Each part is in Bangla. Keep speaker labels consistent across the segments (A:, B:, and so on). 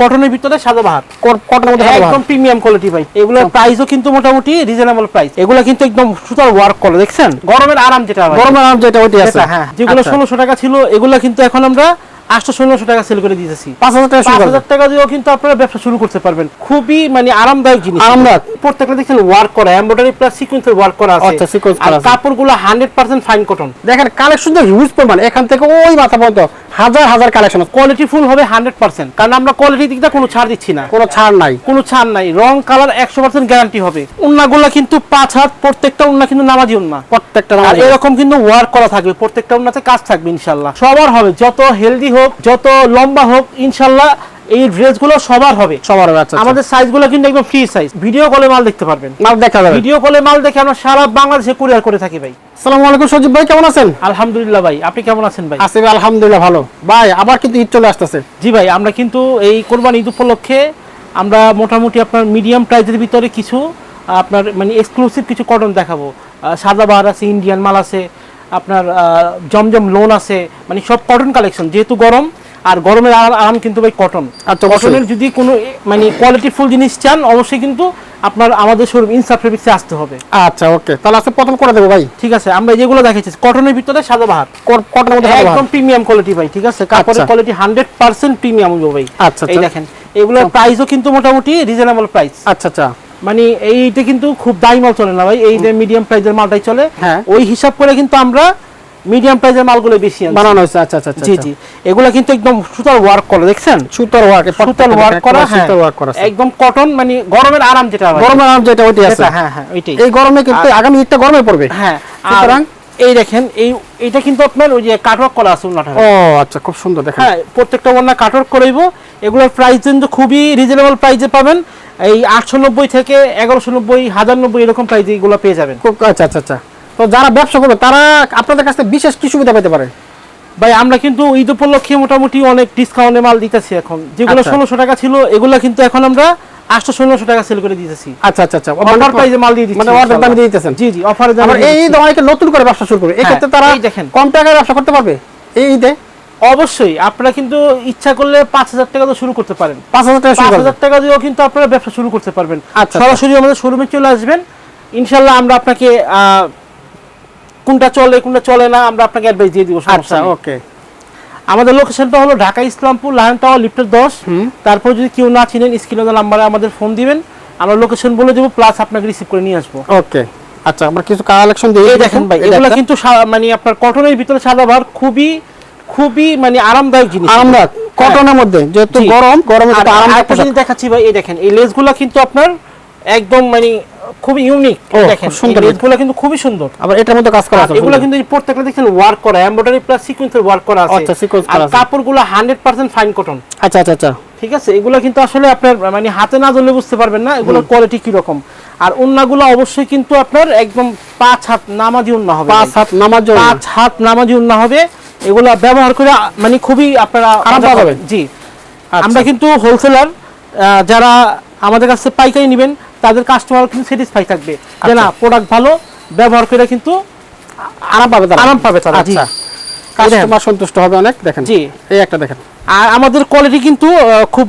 A: কটনের ভিতরে সাদাবাহার।
B: কটনের মধ্যে
A: একদম প্রিমিয়াম কোয়ালিটি ভাই। এগুলোর প্রাইসও কিন্তু মোটামুটি রিজনেবল প্রাইস এগুলো কিন্তু একদম সুতার ওয়ার্ক করে দেখছেন? গরমের আরাম যেটা।
B: গরমের আরাম যেটা ওইটি আছে।
A: হ্যাঁ। যেগুলো
B: আচ্ছা।
A: ষোলোশো টাকা ছিল এগুলো কিন্তু এখন আমরা আটশো ষোলোশো টাকা সেল করে দিতেছি।
B: পাঁচ হাজার টাকা
A: পাঁচ হাজার টাকা দিয়েও কিন্তু আপনারা ব্যবসা শুরু করতে পারবেন। খুবই মানে আরামদায়ক জিনিস।
B: আরামদায়ক।
A: প্রত্যেকটা দেখছেন ওয়ার্ক করা এমব্রয়ডারি প্লাস সিকোয়েন্সের ওয়ার্ক করা আছে।
B: আচ্ছা, sequence
A: আর কাপড়গুলো হান্ড্রেড পার্সেন্ট ফাইন কটন
B: দেখেন কালেকশন তো হিউজ পরিমাণ। এখান থেকে ওই মাথা পর্যন্ত হাজার হাজার কালেকশন
A: কোয়ালিটি ফুল হবে হান্ড্রেড পার্সেন্ট কারণ আমরা দিকটা কোনো ছাড় দিচ্ছি না।
B: কোনো ছাড় নাই।
A: কোনো ছাড় নাই। রং কালার একশো পার্সেন্ট গ্যারান্টি হবে। উন্নাগুলো কিন্তু পাঁচ হাত প্রত্যেকটা উন্না কিন্তু নামাজি উন্না।
B: প্রত্যেকটা
A: এরকম কিন্তু ওয়ার্ক করা থাকবে। প্রত্যেকটা উন্নাতে কাজ থাকবে ইনশাল্লাহ। সবার হবে। যত হেলদি হোক যত লম্বা হোক ইনশাল্লাহ এই ড্রেসগুলো সবার হবে।
B: সবার হবে, আচ্ছা আচ্ছা।
A: আমাদের সাইজগুলো কিন্তু একদম ফ্রি সাইজ ভিডিও কলে মাল দেখতে পারবেন।
B: মাল দেখা যাবে।
A: ভিডিও কলে মাল দেখে আমরা সারা বাংলাদেশে কুরিয়ার করে থাকি ভাই।
B: আসসালামু আলাইকুম সজীব ভাই কেমন আছেন?
A: আলহামদুলিল্লাহ ভাই আপনি কেমন আছেন ভাই?
B: আসিফ আলহামদুলিল্লাহ ভালো। ভাই আবার কিন্তু ঈদ চলে আসতেছে।
A: জি ভাই আমরা কিন্তু এই কোরবানি ঈদ উপলক্ষে আমরা মোটামুটি আপনার মিডিয়াম প্রাইজের ভিতরে কিছু আপনার মানে এক্সক্লুসিভ কিছু কটন দেখাবো। আহ, সাদাবাহার আছে ইন্ডিয়ান মাল আছে আপনার জমজম লোন আছে মানে সব কটন কালেকশন যেহেতু গরম আর গরমের আরাম কিন্তু ভাই কটন
B: আচ্ছা,
A: কটনের যদি কোনো মানে কোয়ালিটি ফুল জিনিস চান অবশ্যই কিন্তু আপনার আমাদের শোরুম ইনসাফ ফেব্রিক্সে আসতে হবে।
B: আচ্ছা ওকে তাহলে আজকে প্রথম করে দেবো ভাই।
A: ঠিক আছে আমরা যেগুলো দেখেছি কটনের ভিতরে সাদাবাহার
B: কটনের মধ্যে
A: একদম প্রিমিয়াম কোয়ালিটি ভাই ঠিক আছে? কাপড়ের। কোয়ালিটি হান্ড্রেড পার্সেন্ট প্রিমিয়াম ভাই।
B: আচ্ছা,
A: এই
B: আচ্ছা।
A: দেখেন এগুলোর প্রাইসও কিন্তু মোটামুটি রিজনেবল প্রাইস
B: আচ্ছা আচ্ছা।
A: মানে এইটা কিন্তু খুব দামি মাল চলে না ভাই এই যে মিডিয়াম প্রাইজের মালটাই চলে।
B: হ্যাঁ।
A: ওই হিসাব করে কিন্তু আমরা মিডিয়াম প্রাইজের মালগুলো বেশি
B: বানানো হয়েছে আচ্ছা আচ্ছা আচ্ছা
A: জি জি। এগুলো কিন্তু একদম সুতার ওয়ার্ক করা দেখছেন?
B: সুতার ওয়ার্ক
A: সুতার ওয়ার্ক করা হ্যাঁ
B: সুতার ওয়ার্ক করা
A: একদম কটন মানে গরমের আরাম যেটা
B: গরমের আরাম যেটা ওইটাই আছে।
A: হ্যাঁ হ্যাঁ ওইটাই।
B: এই গরমে কিন্তু আগামী ঈদটা গরমে পড়বে।
A: হ্যাঁ
B: সুতরাং
A: এই দেখেন এই এটা কিন্তু আপনার ওই যে কাটওয়ার্ক করা আছে উন্নাটা
B: ও আচ্ছা খুব সুন্দর দেখেন।
A: হ্যাঁ প্রত্যেকটা ওড়না কাটর করাইবো এগুলোর প্রাইস কিন্তু খুবই রিজনেবল প্রাইসে পাবেন। এই আটশো নব্বই থেকে এগারোশো নব্বই হাজার নব্বই এরকম প্রাইসে এগুলো পেয়ে যাবেন।
B: খুব আচ্ছা আচ্ছা আচ্ছা। তো যারা ব্যবসা করবে তারা আপনাদের কাছ থেকে বিশেষ কি সুবিধা পেতে পারে?
A: ভাই আমরা কিন্তু ঈদ উপলক্ষে মোটামুটি অনেক ডিসকাউন্টে মাল দিতেছি এখন। যেগুলো
B: আচ্ছা।
A: ষোলোশো টাকা ছিল এগুলো কিন্তু এখন আমরা টাকা সেল করে দিতেছি।
B: আচ্ছা আচ্ছা আচ্ছা।
A: অফার প্রাইসে মাল দিয়ে দিচ্ছি
B: মানে অর্ডার দামে দিয়ে দিতেছেন?
A: জি জি অফারে
B: আবার এই ঈদ অনেকে নতুন করে ব্যবসা শুরু করবে এই ক্ষেত্রে তারা
A: এই দেখেন।
B: কম টাকায় ব্যবসা করতে পারবে? এই ঈদে
A: অবশ্যই আপনারা কিন্তু ইচ্ছা করলে পাঁচ হাজার টাকা তো শুরু করতে পারেন।
B: পাঁচ হাজার টাকা
A: পাঁচ হাজার টাকা দিয়েও কিন্তু আপনারা ব্যবসা শুরু করতে পারবেন।
B: আচ্ছা,
A: সরাসরি আমাদের শোরুমে চলে আসবেন। ইনশাল্লাহ আমরা আপনাকে কোনটা চলে কোনটা চলে না আমরা আপনাকে অ্যাডভাইস দিয়ে দিব সমস্যা
B: আচ্ছা ওকে
A: আমাদের লোকেশনটা হলো ঢাকা ইসলামপুর লায়ন টাওয়ার লিফটের দশ। তারপর যদি কেউ না চিনেন স্ক্রিনের নাম্বারে আমাদের ফোন দিবেন। আমরা লোকেশন বলে দেবো প্লাস আপনাকে রিসিভ করে নিয়ে আসব।
B: ওকে আচ্ছা আমরা কিছু কালেকশন দিয়ে
A: দেখেন ভাই এগুলো কিন্তু মানে আপনার কটনের ভিতরে সাদা ভার খুবই খুবই মানে আরামদায়ক জিনিস।
B: আরামদায়ক। কটনের মধ্যে যেহেতু। গরম গরমে আরামদায়ক
A: দেখাচ্ছি ভাই এই দেখেন এই লেসগুলো কিন্তু আপনার একদম মানে খুবই ইউনিক দেখেন
B: সুন্দর।
A: এই লেসগুলো কিন্তু খুবই সুন্দর।
B: আবার এটার মধ্যে কাজ করা আছে
A: এগুলো কিন্তু প্রত্যেকটা দেখছেন ওয়ার্ক করা এমব্রয়ডারি প্লাস সিকোয়েন্সের ওয়ার্ক করা আছে।
B: আচ্ছা,
A: আর
B: করা আছে।
A: কাপড়গুলো 100% ফাইন কটন
B: আচ্ছা আচ্ছা আচ্ছা।
A: ঠিক আছে? এগুলো কিন্তু আসলে আপনার মানে হাতে না ধরলে বুঝতে পারবেন না এগুলোর কোয়ালিটি কি রকম আর উন্নাগুলো অবশ্যই কিন্তু আপনার একদম পাঁচ হাত নামাজি উন্না হবে
B: পাঁচ হাত নামার জন্য
A: পাঁচ হাত নামাজি উন্না হবে। এগুলো ব্যবহার করে মানে খুবই আপনারা
B: আরাম পাবেন।
A: জি।
B: আচ্ছা।
A: আমরা কিন্তু হোলসেলার যারা আমাদের কাছে পাইকারি নেবেন তাদের কাস্টমার কিন্তু স্যাটিসফাই থাকবে যে না প্রোডাক্ট ভালো ব্যবহার করে কিন্তু
B: আরাম পাবে তারা।
A: আরাম পাবে তারা,
B: আচ্ছা। কাস্টমার সন্তুষ্ট হবে অনেক দেখেন।
A: জি।
B: এই একটা দেখেন।
A: আর আমাদের কোয়ালিটি কিন্তু খুব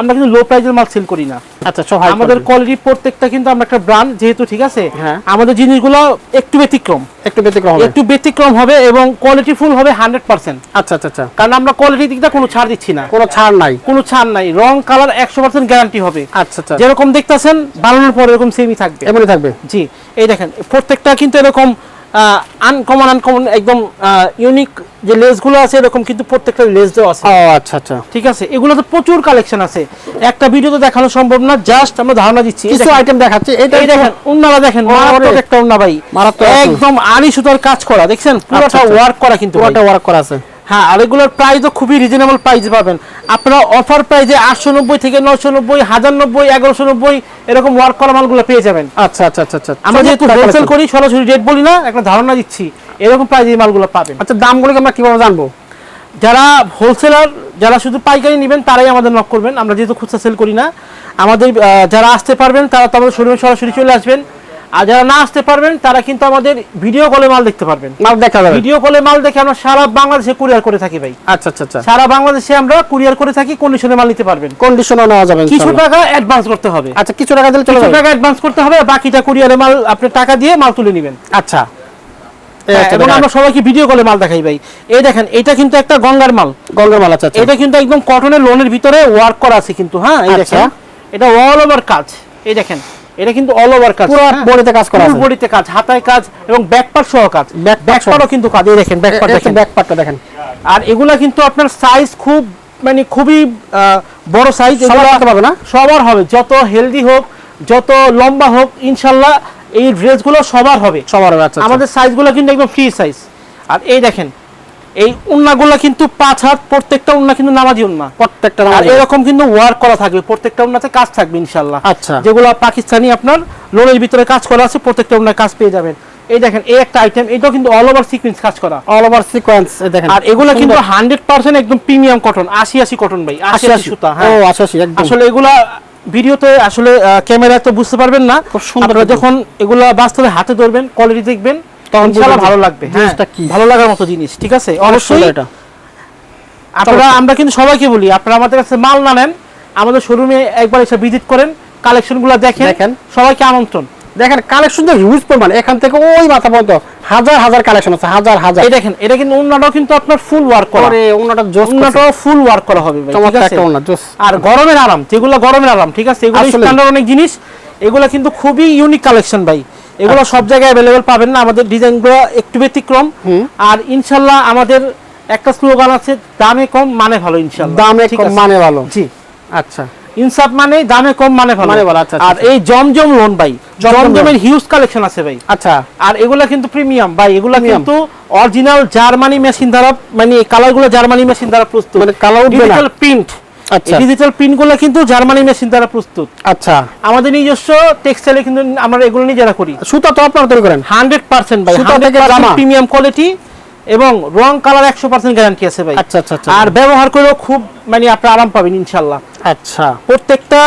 A: আমরা কিন্তু লো প্রাইসের মাল সেল করি না।
B: আচ্ছা
A: আমাদের কোয়ালিটি প্রত্যেকটা কিন্তু আমরা একটা ব্র্যান্ড যেহেতু ঠিক আছে
B: হ্যাঁ।
A: আমাদের জিনিসগুলো একটু ব্যতিক্রম।
B: একটু ব্যতিক্রম হবে।
A: একটু ব্যতিক্রম হবে এবং কোয়ালিটি ফুল হবে হান্ড্রেড পার্সেন্ট
B: আচ্ছা আচ্ছা আচ্ছা।
A: কারণ আমরা কোয়ালিটি দিকটা কোনো ছাড় দিচ্ছি না।
B: কোনো ছাড় নাই।
A: কোনো ছাড় নাই। রং কালার একশো পার্সেন্ট গ্যারান্টি হবে।
B: আচ্ছা আচ্ছা।
A: যেরকম দেখতেছেন বানানোর পর এরকম সেমই থাকবে।
B: এমনই থাকবে।
A: জি। এই দেখেন প্রত্যেকটা কিন্তু এরকম আনকমন আনকমন একদম ইউনিক যে লেসগুলো আছে এরকম কিন্তু প্রত্যেকটা লেস দেওয়া আছে।
B: ও আচ্ছা আচ্ছা।
A: ঠিক আছে? এগুলো তো প্রচুর কালেকশন আছে। একটা ভিডিও তো দেখানো সম্ভব না জাস্ট আমরা ধারণা দিচ্ছি।
B: কিছু আইটেম দেখাচ্ছি এটা
A: এই দেখেন উন্নারা দেখেন মারাত্মক একটা উন্না ভাই।
B: মারাত্মক
A: একদম আড়ি সুতার কাজ করা দেখছেন? পুরোটা
B: আচ্ছা।
A: ওয়ার্ক করা কিন্তু
B: পুরোটা ওয়ার্ক করা আছে।
A: হ্যাঁ আর এগুলোর প্রাইসও খুবই রিজনেবল প্রাইস পাবেন। আপনারা অফার প্রাইসে আটশো নব্বই থেকে নশো নব্বই হাজার নব্বই এগারোশো নব্বই এরকম ওয়ার্ক করা মালগুলো পেয়ে যাবেন।
B: আচ্ছা আচ্ছা আচ্ছা আচ্ছা।
A: আমরা যেহেতু হোলসেল করি। সরাসরি রেট বলি না একটা ধারণা দিচ্ছি এরকম প্রাইসে এই মালগুলো পাবেন।
B: আচ্ছা দামগুলোকে আমরা কীভাবে জানব?
A: যারা হোলসেলার যারা শুধু পাইকারি নেবেন তারাই আমাদের নক করবেন। আমরা যেহেতু খুচরা সেল করি না আমাদের যারা আসতে পারবেন তারা তো আমাদের শোরুমে সরাসরি চলে আসবেন। আর যারা না আসতে পারবেন তারা কিন্তু আমাদের ভিডিও কলে মাল দেখতে পারবেন।
B: মাল দেখা যাবে।
A: ভিডিও কলে মাল দেখে আমরা সারা বাংলাদেশে কুরিয়ার করে থাকি ভাই।
B: আচ্ছা আচ্ছা আচ্ছা।
A: সারা বাংলাদেশে আমরা কুরিয়ার করে থাকি কন্ডিশনে মাল নিতে পারবেন।
B: কন্ডিশনও নেওয়া যাবে
A: কিছু টাকা অ্যাডভান্স করতে হবে।
B: আচ্ছা কিছু টাকা দিলে চলে
A: কিছু
B: যাবে।
A: টাকা অ্যাডভান্স করতে হবে বাকিটা কুরিয়ারে মাল আপনি টাকা দিয়ে মাল তুলে নেবেন।
B: আচ্ছা।
A: হ্যাঁ, এবং আমরা সবাইকে ভিডিও কলে মাল দেখাই ভাই। এই দেখেন এটা কিন্তু একটা গঙ্গার মাল।
B: গঙ্গার মাল আচ্ছা আচ্ছা।
A: এটা কিন্তু একদম কটনের লোনের ভিতরে ওয়ার্ক করা আছে কিন্তু হ্যাঁ এই
B: আচ্ছা।
A: দেখেন। এটা অল ওভার কাজ। এই দেখেন এটা কিন্তু অল ওভার কাজ।
B: পুরো বডিতে কাজ করা আছে।
A: বডিতে কাজ হাতায় কাজ এবং ব্যাকপার্ট সহ কাজ।
B: সহ।
A: ব্যাকপার্টও কিন্তু কাজ এই দেখেন ব্যাকপার্ট দেখেন।
B: ব্যাক পার্টটা দেখেন।
A: আর এগুলা কিন্তু আপনার সাইজ খুব মানে খুবই বড় সাইজ
B: সবার রাখতে পারবে না?
A: সবার হবে। যত হেলদি হোক যত লম্বা হোক ইনশাল্লাহ এই ড্রেসগুলো সবার হবে।
B: সবার হবে, আচ্ছা আচ্ছা।
A: আমাদের সাইজগুলো কিন্তু একদম ফ্রি সাইজ আর এই দেখেন এই উন্নাগুলো কিন্তু পাঁচ হাত প্রত্যেকটা উন্না কিন্তু নামাজি উন্না।
B: প্রত্যেকটা নামাজ।
A: এরকম কিন্তু ওয়ার্ক করা থাকবে প্রত্যেকটা উন্নাতে কাজ থাকবে ইনশাল্লাহ
B: আচ্ছা।
A: যেগুলো পাকিস্তানি আপনার লোনের ভিতরে কাজ করা আছে প্রত্যেকটা উন্নায় কাজ পেয়ে যাবেন। এই দেখেন এই একটা আইটেম এটাও কিন্তু অল ওভার সিকোয়েন্স কাজ করা।
B: অল ওভার সিকোয়েন্স দেখেন।
A: আর এগুলো কিন্তু
B: সুন্দর।
A: হান্ড্রেড পার্সেন্ট একদম প্রিমিয়াম কটন আশি আশি কটন ভাই আশি আশি সুতা
B: ও
A: হ্যাঁ
B: আশি আশি একদম।
A: আসলে এগুলা ভিডিওতে আসলে ক্যামেরায় তো বুঝতে পারবেন না।
B: খুব সুন্দর
A: যখন এগুলা বাস্তবে হাতে ধরবেন কোয়ালিটি দেখবেন
B: তখন
A: ইনশাআল্লাহ ভালো লাগবে হ্যাঁ। ভালো লাগার মতো জিনিস ঠিক আছে?
B: অবশ্যই। এটা
A: আপনারা আমরা কিন্তু সবাইকে বলি আপনারা আমাদের কাছে মাল না নেন আমাদের শোরুমে একবার এসে ভিজিট করেন কালেকশনগুলো দেখেন
B: দেখেন।
A: সবাইকে আমন্ত্রণ।
B: দেখেন কালেকশন তো হিউজ পরিমাণ এখান থেকে ওই মাথা পর্যন্ত হাজার হাজার কালেকশন আছে হাজার হাজার।
A: এই দেখেন এটা কিন্তু কিন্তু আপনার ফুল ওয়ার্ক করা।
B: ওনাটা জোস
A: ফুল ওয়ার্ক করা হবে ভাই ঠিক আছে?
B: একটা জোস।
A: আর গরমের আরাম যেগুলো গরমের আরাম ঠিক আছে? এগুলো স্ট্যান্ডার্ড অনেক জিনিস এগুলো কিন্তু খুবই ইউনিক কালেকশন ভাই। এগুলো
B: আচ্ছা।
A: সব জায়গায় অ্যাভেলেবেল পাবেন না আমাদের ডিজাইনগুলো একটু ব্যতিক্রম। আর ইনশাল্লাহ আমাদের একটা স্লোগান আছে দামে কম মানে ভালো ইনশাল্লাহ।
B: দামে কম মানে ভালো।
A: জি।
B: আচ্ছা।
A: ইনসাফ মানে দামে কম মানে ভালো।
B: মানে ভালো, আচ্ছা, আচ্ছা,
A: আর এই জমজম লোন ভাই
B: জমজম
A: জমজমের হিউজ কালেকশন আছে ভাই।
B: আচ্ছা।
A: আর এগুলা কিন্তু প্রিমিয়াম ভাই এগুলা কিন্তু অরিজিনাল জার্মানি মেশিন দ্বারা মানে কালারগুলো জার্মানি মেশিন দ্বারা প্রস্তুত।
B: মানে কালার
A: ডিজিটাল প্রিন্ট
B: আচ্ছা।
A: ডিজিটাল প্রিন্টগুলো কিন্তু জার্মানি মেশিন দ্বারা প্রস্তুত।
B: আচ্ছা।
A: আমাদের নিজস্ব টেক্সটাইলে কিন্তু আমরা এগুলো নিজেরা করি।
B: সুতা তো আপনারা তৈরি করেন?
A: হান্ড্রেড পার্সেন্ট ভাই
B: সুতা থেকে
A: প্রিমিয়াম কোয়ালিটি এবং রং কালার একশো পার্সেন্ট গ্যারান্টি আছে ভাই।
B: আচ্ছা আচ্ছা আচ্ছা।
A: আর ব্যবহার করেও খুব মানে আপনি আরাম পাবেন ইনশাল্লাহ
B: আচ্ছা।
A: প্রত্যেকটা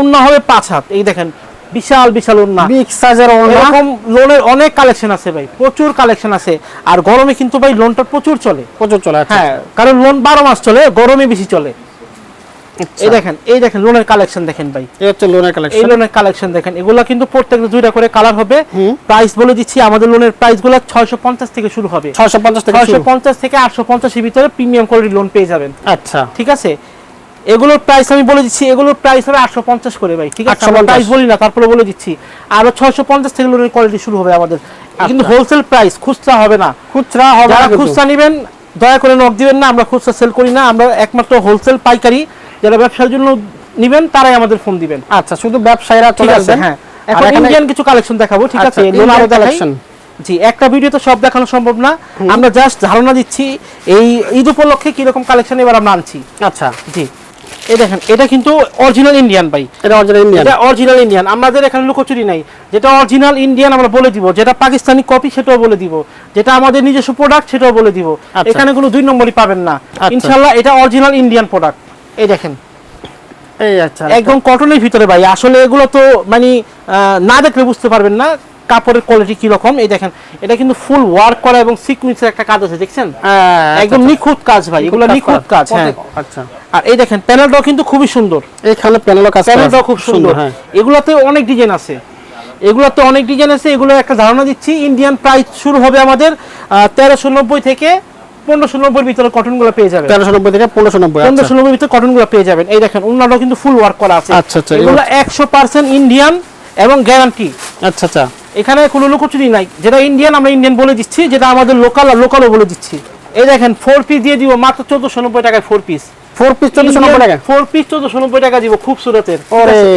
A: উন্না হবে পাঁচ হাত। এই দেখেন বিশাল বিশাল উন্না
B: বিগ সাইজের
A: এরকম লোনের অনেক কালেকশন আছে ভাই প্রচুর কালেকশন আছে। আর গরমে কিন্তু ভাই লোনটা প্রচুর চলে।
B: প্রচুর চলে আচ্ছা।
A: হ্যাঁ কারণ লোন বারো মাস চলে গরমে বেশি চলে। এই দেখেন এই দেখেন লোনের কালেকশন দেখেন ভাই।
B: এই হচ্ছে লোনের
A: এই
B: কালেকশন
A: লোনের কালেকশন দেখেন এগুলা কিন্তু প্রত্যেকটা দুইটা করে কালার হবে। প্রাইস বলে দিচ্ছি আমাদের লোনের থেকে শুরু হবে।
B: ছয়শো পঞ্চাশ থেকে
A: ছয়শো
B: শুরু।
A: পঞ্চাশ থেকে আটশো পঞ্চাশের ভিতরে প্রিমিয়াম কোয়ালিটির লোন পেয়ে যাবেন।
B: আচ্ছা।
A: ঠিক আছে? এগুলোর প্রাইস আমি বলে দিচ্ছি এগুলোর প্রাইস হবে আটশো পঞ্চাশ করে ভাই ঠিক আছে? প্রাইস বলি না তারপরে বলে দিচ্ছি। আরও ছয়শো পঞ্চাশ থেকে লোনের কোয়ালিটি শুরু হবে আমাদের। কিন্তু হোলসেল প্রাইস খুচরা হবে না।
B: খুচরা হবে
A: যারা খুচরা নেবেন দয়া করে নক দিবেন না আমরা খুচরা সেল করি না আমরা একমাত্র হোলসেল পাইকারি। যারা ব্যবসার জন্য নিবেন তারাই আমাদের ফোন দিবেন।
B: আচ্ছা শুধু ব্যবসায়ীরা
A: ঠিক আছে হ্যাঁ। এখন ইন্ডিয়ান কিছু কালেকশন দেখাবো ঠিক
B: আচ্ছা,
A: আছে?
B: Indian
A: জি একটা ভিডিওতে সব দেখানো সম্ভব না। আমরা জাস্ট ধারণা দিচ্ছি এই ঈদ উপলক্ষে কীরকম কালেকশন এবার আমরা আনছি।
B: আচ্ছা।
A: জি। এই দেখেন এটা কিন্তু অরিজিনাল ইন্ডিয়ান ভাই।
B: এটা অরিজিনাল ইন্ডিয়ান
A: এটা অরিজিনাল ইন্ডিয়ান আমাদের এখানে লুকোচুরি নাই। যেটা অরিজিনাল ইন্ডিয়ান আমরা বলে দিব যেটা পাকিস্তানি কপি সেটাও বলে দিব। যেটা আমাদের নিজস্ব প্রোডাক্ট সেটাও বলে দিব।
B: আচ্ছা।
A: এখানে কোনো দুই নম্বরই পাবেন না।
B: আচ্ছা।
A: ইনশাল্লাহ এটা অরিজিনাল ইন্ডিয়ান প্রোডাক্ট এই দেখেন।
B: এই আচ্ছা
A: একদম কটনের ভিতরে ভাই। আসলে এগুলো তো মানে না দেখলে বুঝতে পারবেন না কাপড়ের কোয়ালিটি কি রকম এই দেখেন এটা কিন্তু ফুল ওয়ার্ক করা এবং সিকুয়েন্সের একটা কাজ আছে দেখছেন?
B: হ্যাঁ,
A: একদম নিখুঁত কাজ ভাই এগুলো নিখুঁত কাজ হ্যাঁ।
B: আচ্ছা।
A: আর এই দেখেন প্যানেলটাও কিন্তু খুবই সুন্দর।
B: এখানে প্যানেলও কাজ করা
A: প্যানেলটাও খুব সুন্দর
B: হ্যাঁ।
A: এগুলাতে অনেক ডিজাইন আছে। এগুলাতে অনেক ডিজাইন আছে এগুলো একটা ধারণা দিচ্ছি। ইন্ডিয়ান প্রাইস শুরু হবে আমাদের তেরোশো নব্বই থেকে পনেরোশো নব্বই ভিতরে কটনগুলো পেয়ে যাবেন।
B: তেরোশো নব্বই থেকে পনেরোশো নব্বই আচ্ছা।
A: পনেরোশো নব্বই ভিতরে কটনগুলো পেয়ে যাবেন। এই দেখেন অন্যটাও কিন্তু ফুল ওয়ার্ক করা আছে।
B: আচ্ছা, আচ্ছা,
A: এগুলো একশো পার্সেন্ট ইন্ডিয়ান এবং গ্যারান্টি
B: আচ্ছা আচ্ছা।
A: এখানে কোনো লুকোচুরি নাই। যেটা ইন্ডিয়ান আমরা ইন্ডিয়ান বলে দিচ্ছি যেটা আমাদের লোকাল আর লোকালও বলে দিচ্ছি। এই দেখেন ফোর পিস দিয়ে দিব মাত্র চোদ্দশো নব্বই টাকায় ফোর পিস
B: ফোর পিস চোদ্দশো নব্বই টাকা
A: ফোর পিস চোদ্দশো নব্বই টাকা দিব খুব সুরতের।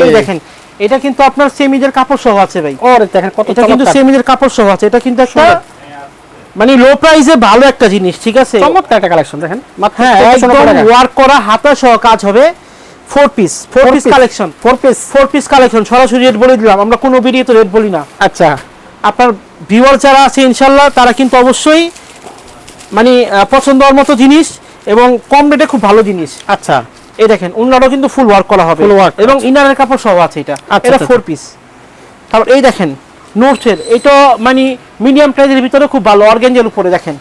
A: এই দেখেন এটা কিন্তু আপনার সেমিজের কাপড় সহ আছে ভাই।
B: ওরে দেখেন কত
A: এটা কিন্তু। সেমিজের কাপড় সহ আছে। এটা কিন্তু একটা। মানে লো প্রাইসে ভালো একটা জিনিস ঠিক আছে?
B: চমৎকার একটা কালেকশন দেখেন।
A: হ্যাঁ
B: 1490
A: একদম ওয়ার্ক করা হাতা সহ কাজ হবে four piece four piece collection
B: four piece
A: four piece collection সরাসরি রেট বলে দিলাম। আমরা কোনো ভিডিও তো রেট বলি না।
B: আচ্ছা।
A: আপনার ভিউয়ার যারা আছে ইনশাল্লাহ তারা কিন্তু অবশ্যই মানে পছন্দ হওয়ার মতো জিনিস এবং কম রেটে খুব ভালো জিনিস।
B: আচ্ছা।
A: এই দেখেন উন্নাটাও কিন্তু ফুল ওয়ার্ক করা হবে।
B: Full ওয়ার্ক
A: এবং ইনারের কাপড় সহ আছে এটা।
B: আচ্ছা,
A: এটা
B: আচ্ছা,
A: ফোর পিস তারপর এই দেখেন নোটসের এটা মানে মিডিয়াম প্রাইজের ভিতরে খুব ভালো অর্গেঞ্জের উপরে দেখেন।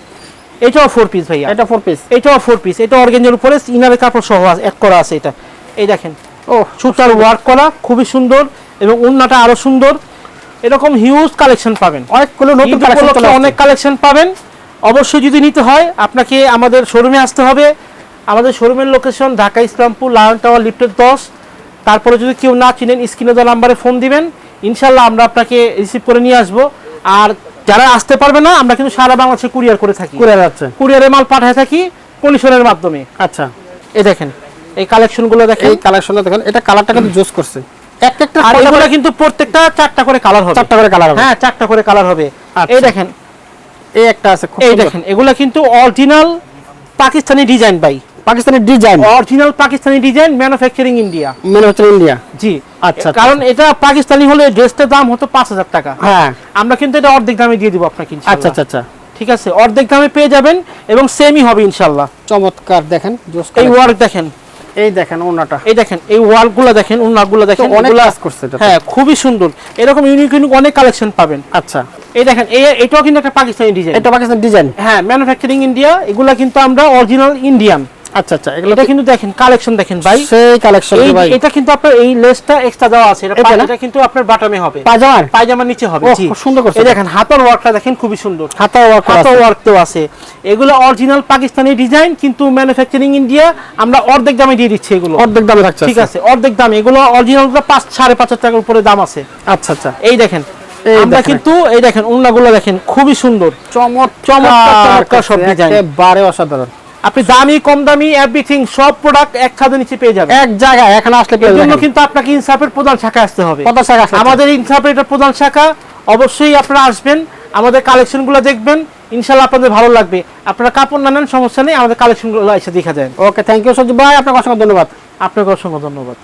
A: এটাও ফোর পিস ভাইয়া।
B: এটা ফোর পিস
A: এটাও ফোর পিস এটা অর্গেঞ্জের উপরে ইনারের কাপড় সহ আছে- এক করা আছে এটা। এই দেখেন
B: ও
A: সুতার ওয়ার্ক করা খুবই সুন্দর এবং উন্নাটা আরও সুন্দর। এরকম হিউজ কালেকশন পাবেন।
B: অনেকগুলো নতুন কালেকশন
A: অনেক কালেকশন পাবেন। অবশ্যই যদি নিতে হয় আপনাকে আমাদের শোরুমে আসতে হবে। আমাদের শোরুমের location Dhaka Islampur lion tower lifted দশ। তারপরে যদি কেউ না চিনেন স্ক্রিনে দেওয়া নাম্বারে ফোন দিবেন। ইনশাল্লাহ আমরা আপনাকে রিসিভ করে নিয়ে আসব। আর যারা আসতে পারবে না আমরা কিন্তু সারা বাংলাদেশে কুরিয়ার করে থাকি।
B: করে যাচ্ছে
A: কুরিয়ারে মাল পাঠায় থাকি কন্ডিশনের মাধ্যমে।
B: আচ্ছা।
A: এই দেখেন এই কালেকশনগুলো দেখেন।
B: এই কালেকশনটা দেখেন এটা কালারটা কিন্তু জুস করছে। এক একটা
A: আর এগুলো কিন্তু প্রত্যেকটা চারটা করে কালার হবে।
B: চারটা করে কালার হবে।
A: হ্যাঁ চারটা করে কালার হবে।
B: আচ্ছা।
A: এই দেখেন।
B: এই একটা আছে খুব
A: এই দেখেন এগুলো কিন্তু অরিজিনাল পাকিস্তানি ডিজাইন ভাই।
B: Pakistani design.
A: Original Pakistani design manufacturing India
B: হচ্ছে ইন্ডিয়া
A: জি।
B: আচ্ছা,
A: কারণ এটা পাকিস্তানি হলে ড্রেসটার দাম হতো পাঁচ হাজার টাকা।
B: হ্যাঁ।
A: আমরা কিন্তু এটা অর্ধেক দামে দিয়ে দিব আপনাকে
B: আচ্ছা আচ্ছা আচ্ছা।
A: ঠিক আছে অর্ধেক দামে পেয়ে যাবেন এবং সেমই হবে ইনশাআল্লাহ
B: চমৎকার দেখেন
A: এই ওয়ার্ক দেখেন।
B: এই দেখেন ওনাটা।
A: এই দেখেন এই ওয়ার্কগুলো দেখেন উন্নাগুলো দেখেন
B: অনেক কাজ করছে এটা
A: হ্যাঁ খুবই সুন্দর। এরকম ইউনিক ইউনিক অনেক কালেকশন পাবেন।
B: আচ্ছা।
A: এই দেখেন এই এটাও কিন্তু একটা পাকিস্তানি ডিজাইন
B: এটা পাকিস্তান ডিজাইন
A: হ্যাঁ ম্যানুফ্যাকচারিং ইন্ডিয়া এগুলা কিন্তু আমরা অরিজিনাল ইন্ডিয়ান
B: আচ্ছা আচ্ছা এগুলো
A: এটা কিন্তু দেখেন কালেকশন দেখেন ভাই।
B: সেই কালেকশন ভাই।
A: এটা কিন্তু আপনার এই লেসটা এক্সট্রা দেওয়া আছে। এটা
B: এটা
A: পা-
B: না?
A: এটা কিন্তু আপনার বাটামে হবে।
B: পাজামার
A: পায়জামার নিচে হবে জি।
B: সুন্দর করছে।
A: এই দেখেন হাতার ওয়ার্কটা দেখেন খুবই সুন্দর।
B: হাতা ওয়ার্ক করা
A: ওয়ার্ক তো আছে। এগুলো অরিজিনাল পাকিস্তানি ডিজাইন কিন্তু ম্যানুফ্যাকচারিং ইন্ডিয়া আমরা অর্ধেক দামে দিয়ে দিচ্ছি এগুলো।
B: অর্ধেক দামে থাকছে
A: ঠিক আছে অর্ধেক দাম। এগুলো অরিজিনালটা পাঁচ সাড়ে পাঁচ হাজার টাকার উপরে দাম আছে।
B: আচ্ছা আচ্ছা।
A: এই দেখেন আমরা কিন্তু এই দেখেন উন্নাগুলো দেখেন খুবই সুন্দর।
B: চমৎকার
A: চমৎকার চমৎকার সব ডিজাইন
B: একেবারে অসাধারণ।
A: আপনি দামি কম দামি এভরিথিং সব প্রোডাক্ট এক ছাদের নিচে পেয়ে যাবেন।
B: এক জায়গায় এখানে আসলে পেয়ে যাবেন
A: কিন্তু আপনাকে ইনসাফের প্রধান শাখা আসতে হবে।
B: প্রধান শাখা
A: আমাদের ইনসাফের এটা প্রধান শাখা। অবশ্যই আপনারা আসবেন আমাদের কালেকশনগুলো দেখবেন। ইনশাআল্লাহ আপনাদের ভালো লাগবে। আপনারা কাপড় না নেন সমস্যা নেই আমাদের কালেকশনগুলো এসে দেখা যায়।
B: ওকে থ্যাংক ইউ সজীব ভাই আপনাকে অসংখ্য ধন্যবাদ।
A: আপনাকে অসংখ্য ধন্যবাদ।